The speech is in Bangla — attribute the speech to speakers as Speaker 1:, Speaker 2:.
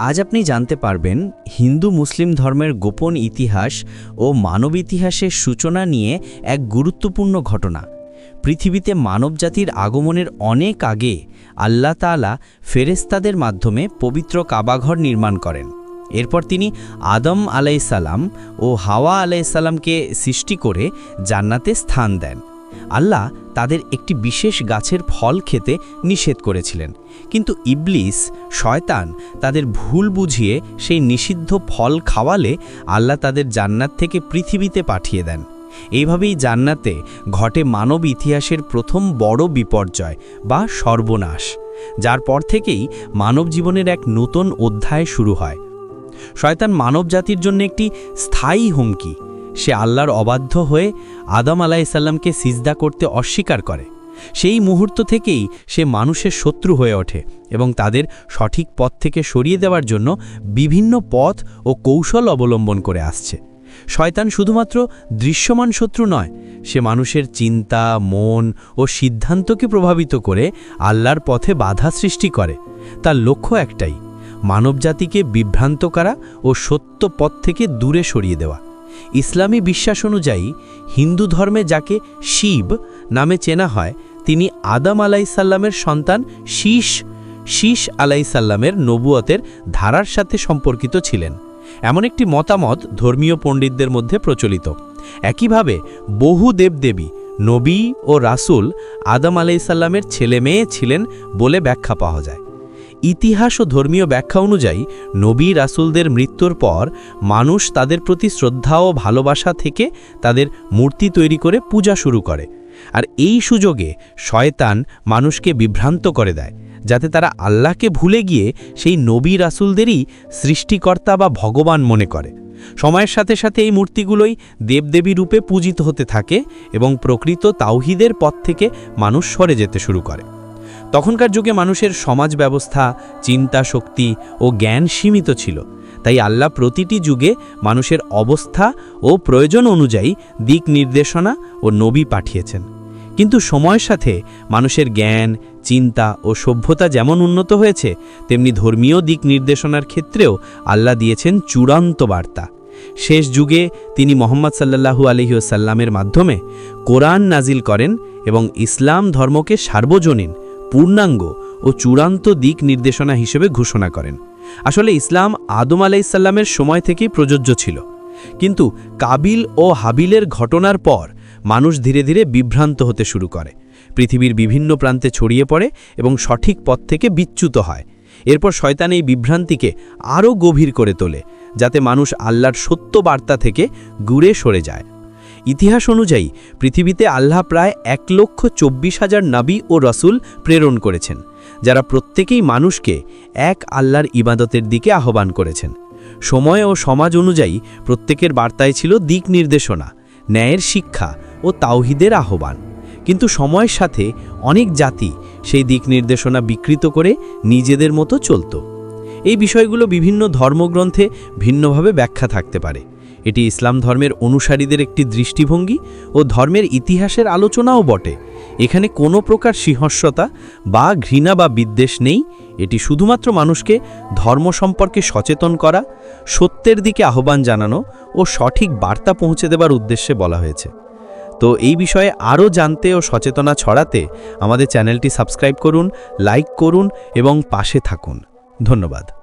Speaker 1: আজ আপনি জানতে পারবেন হিন্দু মুসলিম ধর্মের গোপন ইতিহাস ও মানব ইতিহাসের সূচনা নিয়ে এক গুরুত্বপূর্ণ ঘটনা। পৃথিবীতে মানবজাতির আগমনের অনেক আগে আল্লাহ তাআলা ফেরেস্তাদের মাধ্যমে পবিত্র কাবাঘর নির্মাণ করেন। এরপর তিনি আদম আলাইসাল্লাম ও হাওয়া আলাইসাল্লামকে সৃষ্টি করে জান্নাতে স্থান দেন। আল্লাহ তাদের একটি বিশেষ গাছের ফল খেতে নিষেধ করেছিলেন। কিন্তু ইবলিস, শয়তান, তাদের ভুল বুঝিয়ে সেই নিষিদ্ধ ফল খাওয়ালে আল্লাহ তাদের জান্নাত থেকে পৃথিবীতে পাঠিয়ে দেন। এইভাবেই জান্নাতে ঘটে মানব ইতিহাসের প্রথম বড় বিপর্যয় বা সর্বনাশ, যার পর থেকেই মানব জীবনের এক নতুন অধ্যায় শুরু হয়। শয়তান মানব জাতির জন্য একটি স্থায়ী হুমকি সে আল্লাহর অবাধ্য হয়ে আদম আলাইসাল্লামকে সিজদা করতে অস্বীকার করে। সেই মুহূর্ত থেকেই সে মানুষের শত্রু হয়ে ওঠে এবং তাদের সঠিক পথ থেকে সরিয়ে দেওয়ার জন্য বিভিন্ন পথ ও কৌশল অবলম্বন করে আসছে। শয়তান শুধুমাত্র দৃশ্যমান শত্রু নয়, সে মানুষের চিন্তা, মন ও সিদ্ধান্তকে প্রভাবিত করে আল্লাহর পথে বাধা সৃষ্টি করে। তার লক্ষ্য একটাই, মানবজাতিকে বিভ্রান্ত করা ও সত্য পথ থেকে দূরে সরিয়ে দেওয়া। ইসলামী বিশ্বাস অনুযায়ী, হিন্দু ধর্মে যাকে শিব নামে চেনা হয়, তিনি আদম আলাইসাল্লামের সন্তান শীষ শীষ আলাইসাল্লামের নবুয়তের ধারার সাথে সম্পর্কিত ছিলেন। এমন একটি মতামত ধর্মীয় পণ্ডিতদের মধ্যে প্রচলিত। একইভাবে, বহু দেবদেবী, নবী ও রাসূল আদম আলাইসাল্লামের ছেলে মেয়ে ছিলেন বলে ব্যাখ্যা পাওয়া যায়। ইতিহাস ও ধর্মীয় ব্যাখ্যা অনুযায়ী নবী রাসুলদের মৃত্যুর পর মানুষ তাদের প্রতি শ্রদ্ধা ও ভালোবাসা থেকে তাদের মূর্তি তৈরি করে পূজা শুরু করে। আর এই সুযোগে শয়তান মানুষকে বিভ্রান্ত করে দেয়, যাতে তারা আল্লাহকে ভুলে গিয়ে সেই নবী রাসুলদেরই সৃষ্টিকর্তা বা ভগবান মনে করে। সময়ের সাথে সাথে এই মূর্তিগুলোই দেবদেবী রূপে পূজিত হতে থাকে এবং প্রকৃত তাওহিদের পথ থেকে মানুষ সরে যেতে শুরু করে। তখনকার যুগে মানুষের সমাজ ব্যবস্থা, চিন্তা শক্তি ও জ্ঞান সীমিত ছিল। তাই আল্লাহ প্রতিটি যুগে মানুষের অবস্থা ও প্রয়োজন অনুযায়ী দিক নির্দেশনা ও নবী পাঠিয়েছেন। কিন্তু সময়ের সাথে মানুষের জ্ঞান, চিন্তা ও সভ্যতা যেমন উন্নত হয়েছে, তেমনি ধর্মীয় দিক নির্দেশনার ক্ষেত্রেও আল্লাহ দিয়েছেন চূড়ান্ত বার্তা। শেষ যুগে তিনি মোহাম্মদ সাল্লাহু আলহিউসাল্লামের মাধ্যমে কোরআন নাজিল করেন এবং ইসলাম ধর্মকে সার্বজনীন পূর্ণাঙ্গ ও চূড়ান্ত দিক নির্দেশনা হিসেবে ঘোষণা করেন। আসলে ইসলাম আদম আলাইসাল্লামের সময় থেকেই প্রযোজ্য ছিল। কিন্তু কাবিল ও হাবিলের ঘটনার পর মানুষ ধীরে ধীরে বিভ্রান্ত হতে শুরু করে। পৃথিবীর বিভিন্ন প্রান্তে ছড়িয়ে পড়ে এবং সঠিক পথ থেকে বিচ্যুত হয়। এরপর শয়তান এই বিভ্রান্তিকে আরও গভীর করে তোলে, যাতে মানুষ আল্লাহর সত্য বার্তা থেকে ঘুরে সরে যায়। ইতিহাস অনুযায়ী পৃথিবীতে আল্লাহ প্রায় এক লক্ষ চব্বিশ হাজার নাবী ও রসুল প্রেরণ করেছেন, যারা প্রত্যেকেই মানুষকে এক আল্লাহর ইবাদতের দিকে আহ্বান করেছেন। সময় ও সমাজ অনুযায়ী প্রত্যেকের বার্তায় ছিল দিক নির্দেশনা, ন্যায়ের শিক্ষা ও তাওহিদের আহ্বান। কিন্তু সময়ের সাথে অনেক জাতি সেই দিক নির্দেশনা বিকৃত করে নিজেদের মতো চলত। এই বিষয়গুলো বিভিন্ন ধর্মগ্রন্থে ভিন্নভাবে ব্যাখ্যা থাকতে পারে। এটি ইসলাম ধর্মের অনুসারীদের একটি দৃষ্টিভঙ্গি ও ধর্মের ইতিহাসের আলোচনাও বটে। এখানে কোনো প্রকার সিংহস্যতা বা ঘৃণা বা বিদ্বেষ নেই। এটি শুধুমাত্র মানুষকে ধর্ম সম্পর্কে সচেতন করা, সত্যের দিকে আহ্বান জানানো ও সঠিক বার্তা পৌঁছে দেবার উদ্দেশ্যে বলা হয়েছে। তো এই বিষয়ে আরও জানতে ও সচেতনা ছড়াতে আমাদের চ্যানেলটি সাবস্ক্রাইব করুন, লাইক করুন এবং পাশে থাকুন। ধন্যবাদ।